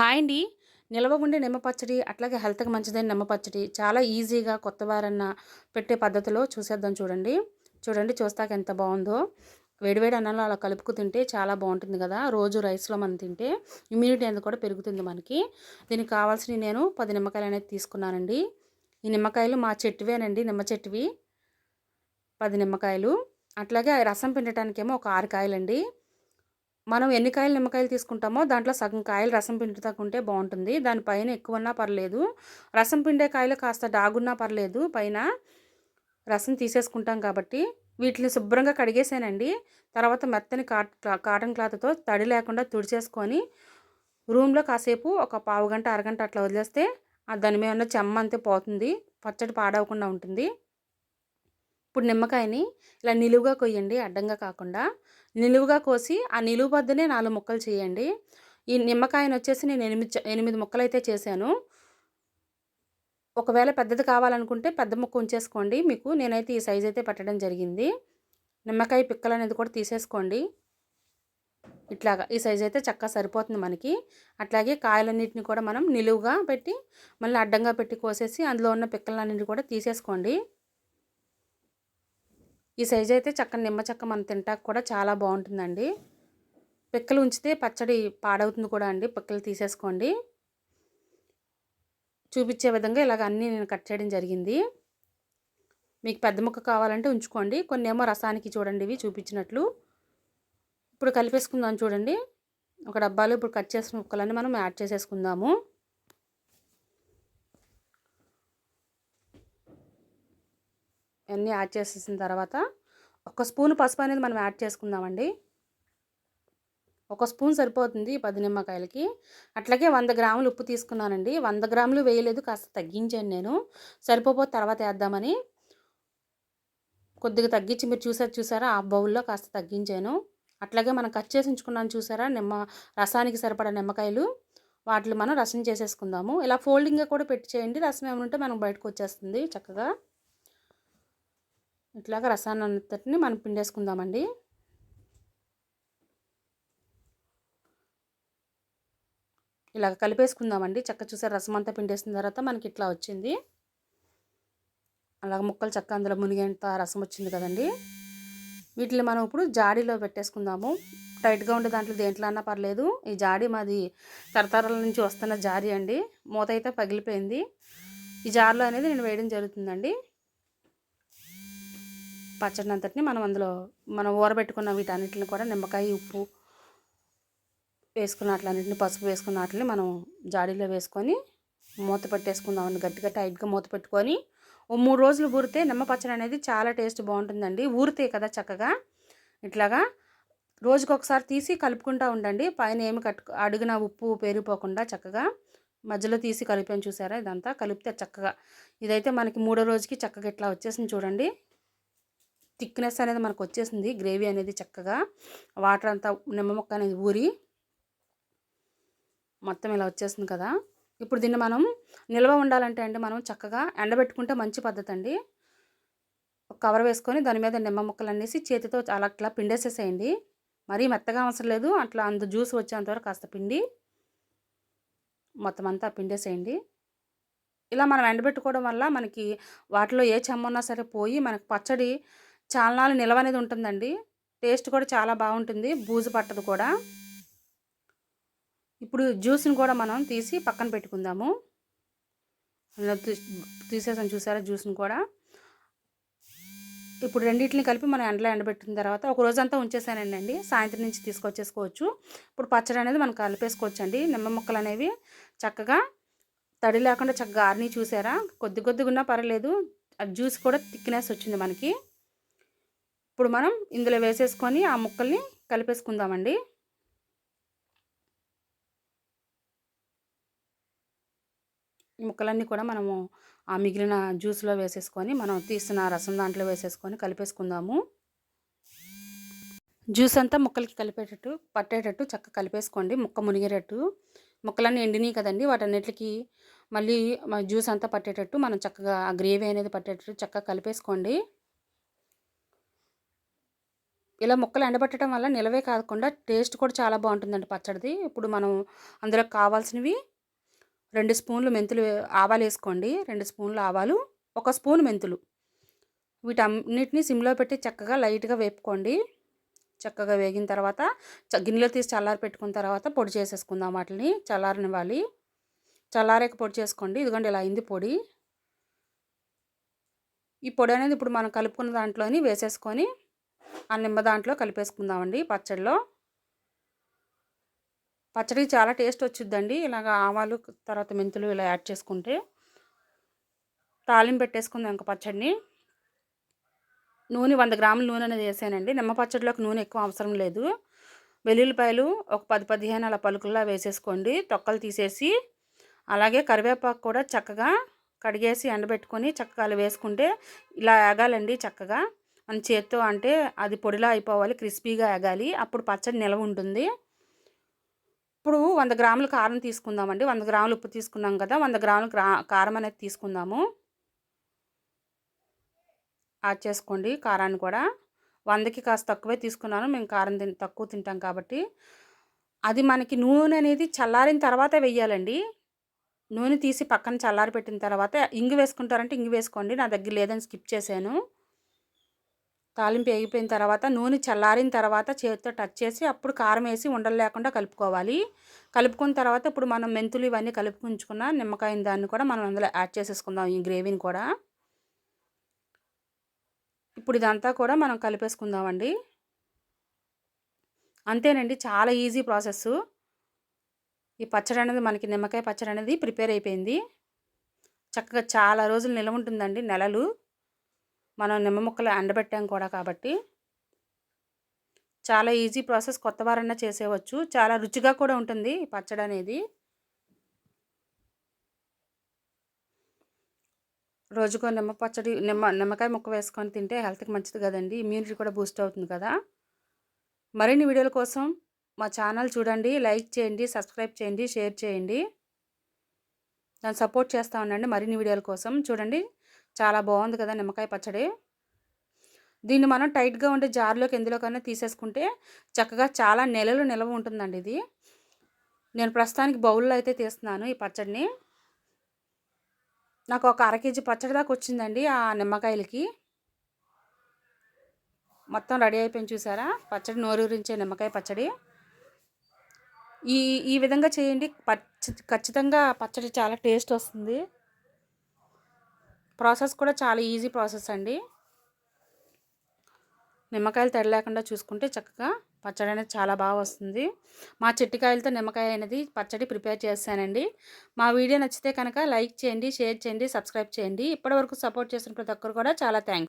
Hi అండి. నిల్వ ఉండే నిమ్మ పచ్చడి అట్లాగే హెల్త్కి మంచిదైన నిమ్మ పచ్చడి చాలా ఈజీగా కొత్త వారన్న పెట్టే పద్ధతిలో చూసేద్దాం చూడండి. చూడండి చూస్తాక ఎంత బాగుందో. వేడివేడి అన్నంలో అలా కలుపుకు తింటే చాలా బాగుంటుంది కదా. రోజు రైస్లో మనం తింటే ఇమ్యూనిటీ అనేది కూడా పెరుగుతుంది మనకి. దీనికి కావాల్సిన నేను పది నిమ్మకాయలు అనేది తీసుకున్నానండి. ఈ నిమ్మకాయలు మా చెట్టువేనండి నిమ్మ చెట్టువి. పది నిమ్మకాయలు. అట్లాగే రసం పిండటానికేమో ఒక ఆరు కాయలండి. మనం ఎన్ని కాయలు నిమ్మకాయలు తీసుకుంటామో దాంట్లో సగం కాయలు రసం పిండుతాకుంటే బాగుంటుంది. దానిపైన ఎక్కువ ఉన్నా పర్లేదు. రసం పిండే కాయలు కాస్త డాగున్నా పర్లేదు. పైన రసం తీసేసుకుంటాం కాబట్టి వీటిని శుభ్రంగా కడిగేసానండి. తర్వాత మెత్తని కాటన్ క్లాత్తో తడి లేకుండా తుడిచేసుకొని రూమ్లో కాసేపు ఒక పావు గంట అరగంట అట్లా వదిలేస్తే దాని మీద ఉన్న చెమ్మ అంతే పోతుంది. పచ్చడి పాడవకుండా ఉంటుంది. ఇప్పుడు నిమ్మకాయని ఇలా నిలువుగా కొయ్యండి. అడ్డంగా కాకుండా నిలువుగా కోసి ఆ నిలువు వద్దనే నాలుగు ముక్కలు చేయండి. ఈ నిమ్మకాయను వచ్చేసి నేను ఎనిమిది ఎనిమిది ముక్కలు అయితే చేశాను. ఒకవేళ పెద్దది కావాలనుకుంటే పెద్ద ముక్క ఉంచేసుకోండి. మీకు నేనైతే ఈ సైజ్ అయితే పెట్టడం జరిగింది. నిమ్మకాయ పిక్కలు అనేది కూడా తీసేసుకోండి. ఇట్లాగా ఈ సైజ్ అయితే చక్కగా సరిపోతుంది మనకి. అట్లాగే కాయలన్నింటిని కూడా మనం నిలువుగా పెట్టి మళ్ళీ అడ్డంగా పెట్టి కోసేసి అందులో ఉన్న పిక్కలన్నింటిని కూడా తీసేసుకోండి. ఈ సైజ్ అయితే చక్కని నిమ్మ చెక్క మనం తింటాక కూడా చాలా బాగుంటుందండి. పిక్కలు ఉంచితే పచ్చడి పాడవుతుంది కూడా అండి. పిక్కలు తీసేసుకోండి. చూపించే విధంగా ఇలాగ అన్నీ నేను కట్ చేయడం జరిగింది. మీకు పెద్ద ముక్క కావాలంటే ఉంచుకోండి. కొన్ని ఏమో రసానికి చూడండి ఇవి చూపించినట్లు. ఇప్పుడు కలిపేసుకుందాం చూడండి. ఒక డబ్బాలో ఇప్పుడు కట్ చేసిన ముక్కలన్నీ మనం యాడ్ చేసేసుకుందాము. అన్నీ యాడ్ చేసేసిన తర్వాత ఒక స్పూన్ పసుపు అనేది మనం యాడ్ చేసుకుందామండి. ఒక స్పూన్ సరిపోతుంది పది నిమ్మకాయలకి. అట్లాగే వంద గ్రాములు ఉప్పు తీసుకున్నానండి. వంద గ్రాములు వేయలేదు కాస్త తగ్గించాను నేను. సరిపోతే తర్వాత వేద్దామని కొద్దిగా తగ్గించి మీరు చూసారు చూసారా? ఆ బౌల్లో కాస్త తగ్గించాను. అట్లాగే మనం కట్ చేసి ఉంచుకున్నాను చూసారా? నిమ్మ రసానికి సరిపడా నిమ్మకాయలు. వాటిని మనం రసం చేసేసుకుందాము. ఇలా ఫోల్డింగ్గా కూడా పెట్టి చేయండి. రసం ఏమైనా ఉంటే మనకు బయటకు వచ్చేస్తుంది చక్కగా. ఇట్లాగ రసాన్ని అంతటిని మనం పిండేసుకుందామండి. ఇలాగ కలిపేసుకుందామండి. చక్క చూసే రసం అంతా పిండేసిన తర్వాత మనకి ఇట్లా వచ్చింది. అలాగ ముక్కలు చక్క అందులో మునిగేంత రసం వచ్చింది కదండి. వీటిని మనం ఇప్పుడు జాడీలో పెట్టేసుకుందాము. టైట్గా ఉండే దాంట్లో దేంట్లో అన్నా పర్లేదు. ఈ జాడీ మాది తరతరాల నుంచి వస్తున్న జాడీ అండి. మూత అయితే పగిలిపోయింది. ఈ జార్లో అనేది నేను వేయడం జరుగుతుందండి. పచ్చడి అంతటిని మనం అందులో మనం ఊరబెట్టుకున్న వీటన్నిటిని కూడా నిమ్మకాయ ఉప్పు వేసుకున్న అట్లన్నింటిని పసుపు వేసుకున్న వాటిని మనం జాడీలో వేసుకొని మూత పెట్టేసుకుందామండి గట్టిగా టైట్గా మూత పెట్టుకొని ఓ మూడు రోజులు ఊరితే నిమ్మ పచ్చడి అనేది చాలా టేస్ట్ బాగుంటుందండి. ఊరితే కదా చక్కగా. ఇట్లాగా రోజుకి ఒకసారి తీసి కలుపుకుంటూ ఉండండి. పైన ఏమి కట్టు అడుగున ఉప్పు పేరిపోకుండా చక్కగా మధ్యలో తీసి కలిపాను చూసారా ఇదంతా. కలిపితే చక్కగా. ఇదైతే మనకి మూడో రోజుకి చక్కగా ఇట్లా వచ్చేసింది చూడండి. థిక్నెస్ అనేది మనకు వచ్చేసింది గ్రేవీ అనేది చక్కగా వాటర్ అంతా నిమ్మ మొక్క అనేది ఊరి మొత్తం ఇలా వచ్చేసింది కదా. ఇప్పుడు దీన్ని మనం నిల్వ ఉండాలంటే అండి మనం చక్కగా ఎండబెట్టుకుంటే మంచి పద్ధతి అండి కవర్ వేసుకొని దాని మీద నిమ్మ ముక్కలు అనేసి చేతితో అలా అట్లా పిండేసేసేయండి. మరీ మెత్తగా అవసరం లేదు. అట్లా అంత జ్యూస్ వచ్చేంతవరకు కాస్త పిండి మొత్తం అంతా పిండేసేయండి. ఇలా మనం ఎండబెట్టుకోవడం వల్ల మనకి వాటిలో ఏ చెమ్మ సరే పోయి మనకు పచ్చడి చాలా నాలుగు నిలవ అనేది ఉంటుందండి. టేస్ట్ కూడా చాలా బాగుంటుంది. బూజు పట్టదు కూడా. ఇప్పుడు జ్యూస్ని కూడా మనం తీసి పక్కన పెట్టుకుందాము. తీసేసాం చూసారా జ్యూస్ని కూడా. ఇప్పుడు రెండింటిని కలిపి మనం ఎండలో ఎండబెట్టిన తర్వాత ఒక రోజంతా ఉంచేసానండి సాయంత్రం నుంచి తీసుకొచ్చేసుకోవచ్చు. ఇప్పుడు పచ్చడి అనేది మనం కలిపేసుకోవచ్చు అండి నిమ్మ ముక్కలు అనేవి చక్కగా తడి లేకుండా చక్కగా ఆరిని చూసారా? కొద్ది కొద్దిగా ఉన్నా పర్లేదు ఆ జ్యూస్ కూడా థిక్నెస్ వచ్చింది మనకి. ఇప్పుడు మనం ఇందులో వేసేసుకొని ఆ ముక్కల్ని కలిపేసుకుందామండి. ముక్కలన్నీ కూడా మనము ఆ మిగిలిన జ్యూస్లో వేసేసుకొని మనం తీసిన రసం దాంట్లో వేసేసుకొని కలిపేసుకుందాము. జ్యూస్ అంతా ముక్కలకి కలిపేటట్టు పట్టేటట్టు చక్కగా కలిపేసుకోండి. ముక్క మునిగేటట్టు. ముక్కలన్నీ ఎండినాయి కదండి వాటన్నిటికి మళ్ళీ జ్యూస్ అంతా పట్టేటట్టు మనం చక్కగా ఆ గ్రేవీ అనేది పట్టేటట్టు చక్కగా కలిపేసుకోండి. ఇలా ముక్కలు ఎండబెట్టడం వల్ల నిలవే కాకుండా టేస్ట్ కూడా చాలా బాగుంటుందండి పచ్చడిది. ఇప్పుడు మనం అందులో కావాల్సినవి రెండు స్పూన్లు మెంతులు ఆవాలు వేసుకోండి. రెండు స్పూన్లు ఆవాలు ఒక స్పూన్ మెంతులు. వీటన్నిటిని సిమ్లో పెట్టి చక్కగా లైట్గా వేపుకోండి. చక్కగా వేగిన తర్వాత గిన్నెలో తీసి చల్లారి పెట్టుకున్న తర్వాత పొడి చేసేసుకుందాం వాటిని. చల్లారనివ్వాలి. చల్లారేక పొడి చేసుకోండి. ఇదిగోండి ఇలా అయింది పొడి. ఈ పొడి అనేది ఇప్పుడు మనం కలుపుకున్న దాంట్లోని వేసేసుకొని ఆ నిమ్మ దాంట్లో కలిపేసుకుందామండి పచ్చడిలో. పచ్చడి చాలా టేస్ట్ వచ్చిద్దండి. ఇలాగ ఆవాలు తర్వాత మెంతులు ఇలా యాడ్ చేసుకుంటే. తాలింపు పెట్టేసుకుందాం ఇంకా పచ్చడిని. నూనె వంద గ్రాముల నూనె అనేది వేసానండి. నిమ్మ పచ్చడిలోకి నూనె ఎక్కువ అవసరం లేదు. వెల్లుల్లిపాయలు ఒక పది పదిహేను అలా పలుకుల్లా వేసేసుకోండి. తొక్కలు తీసేసి అలాగే కరివేపాకు కూడా చక్కగా కడిగేసి ఎండబెట్టుకొని చక్కగా అలా వేసుకుంటే ఇలా ఆగాలండి చక్కగా. మన చేత్తో అంటే అది పొడిలా అయిపోవాలి క్రిస్పీగా ఎగాలి. అప్పుడు పచ్చడి నిలవ ఉంటుంది. ఇప్పుడు వంద గ్రాముల కారం తీసుకుందామండి. వంద గ్రాములు ఉప్పు తీసుకున్నాం కదా వంద గ్రాముల కారం అనేది తీసుకుందాము. యాడ్ చేసుకోండి కారాన్ని కూడా. వందకి కాస్త తక్కువే తీసుకున్నాను. మేము కారం తిన్ తక్కువ తింటాం కాబట్టి. అది మనకి నూనె అనేది చల్లారిన తర్వాత వెయ్యాలండి. నూనె తీసి పక్కన చల్లారి పెట్టిన తర్వాత ఇంగు వేసుకుంటారంటే ఇంగు వేసుకోండి. నా దగ్గర లేదని స్కిప్ చేశాను. తాలింపు వేగిపోయిన తర్వాత నూనె చల్లారిన తర్వాత చేతితో టచ్ చేసి అప్పుడు కారం వేసి ఉండలు లేకుండా కలుపుకోవాలి. కలుపుకున్న తర్వాత ఇప్పుడు మనం మెంతులు ఇవన్నీ కలుపుకుంచుకున్న నిమ్మకాయ దాన్ని కూడా మనం అందులో యాడ్ చేసేసుకుందాం ఈ గ్రేవీని కూడా. ఇప్పుడు ఇదంతా కూడా మనం కలిపేసుకుందామండి. అంతేనండి చాలా ఈజీ ప్రాసెస్ ఈ పచ్చడి అనేది మనకి నిమ్మకాయ పచ్చడి అనేది ప్రిపేర్ అయిపోయింది. చక్కగా చాలా రోజులు నిల్వ ఉంటుందండి నెలలు. మనం నిమ్మ ముక్కలు ఎండబెట్టాం కూడా కాబట్టి చాలా ఈజీ ప్రాసెస్ కొత్త వారన్నా చేసేవచ్చు చాలా రుచిగా కూడా ఉంటుంది పచ్చడి అనేది. రోజుకో నిమ్మ పచ్చడి నిమ్మ నిమ్మకాయ ముక్క వేసుకొని తింటే హెల్త్కి మంచిది కదండి. ఇమ్యూనిటీ కూడా బూస్ట్ అవుతుంది కదా. మరిన్ని వీడియోల కోసం మా ఛానల్ చూడండి లైక్ చేయండి సబ్స్క్రైబ్ చేయండి షేర్ చేయండి. దాన్ని సపోర్ట్ చేస్తూ ఉండండి మరిన్ని వీడియోల కోసం. చూడండి. చాలా బాగుంది కదా నిమ్మకాయ పచ్చడి. దీన్ని మనం టైట్గా ఉండే జార్లోకి ఎందులోకైనా తీసేసుకుంటే చక్కగా చాలా నెలలు నిల్వ ఉంటుందండి ఇది. నేను ప్రస్తుతానికి బౌల్లో అయితే తీస్తున్నాను ఈ పచ్చడిని. నాకు ఒక అర కేజీ పచ్చడి దాకా వచ్చిందండి ఆ నిమ్మకాయలకి. మొత్తం రెడీ అయిపోయింది చూసారా? పచ్చడి నోరూరించే నిమ్మకాయ పచ్చడి. ఈ ఈ విధంగా చేయండి. పచ్చి ఖచ్చితంగా పచ్చడి చాలా టేస్ట్ వస్తుంది. ప్రాసెస్ కూడా చాలా ఈజీ ప్రాసెస్ అండి. నిమ్మకాయలు తడి లేకుండా చూసుకుంటే చక్కగా పచ్చడి అనేది చాలా బాగా వస్తుంది. మా చెట్టికాయలతో నిమ్మకాయ అనేది పచ్చడి ప్రిపేర్ చేశానండి. మా వీడియో నచ్చితే కనుక లైక్ చేయండి షేర్ చేయండి సబ్స్క్రైబ్ చేయండి. ఇప్పటివరకు సపోర్ట్ చేసిన ప్రతి ఒక్కరు కూడా చాలా థ్యాంక్స్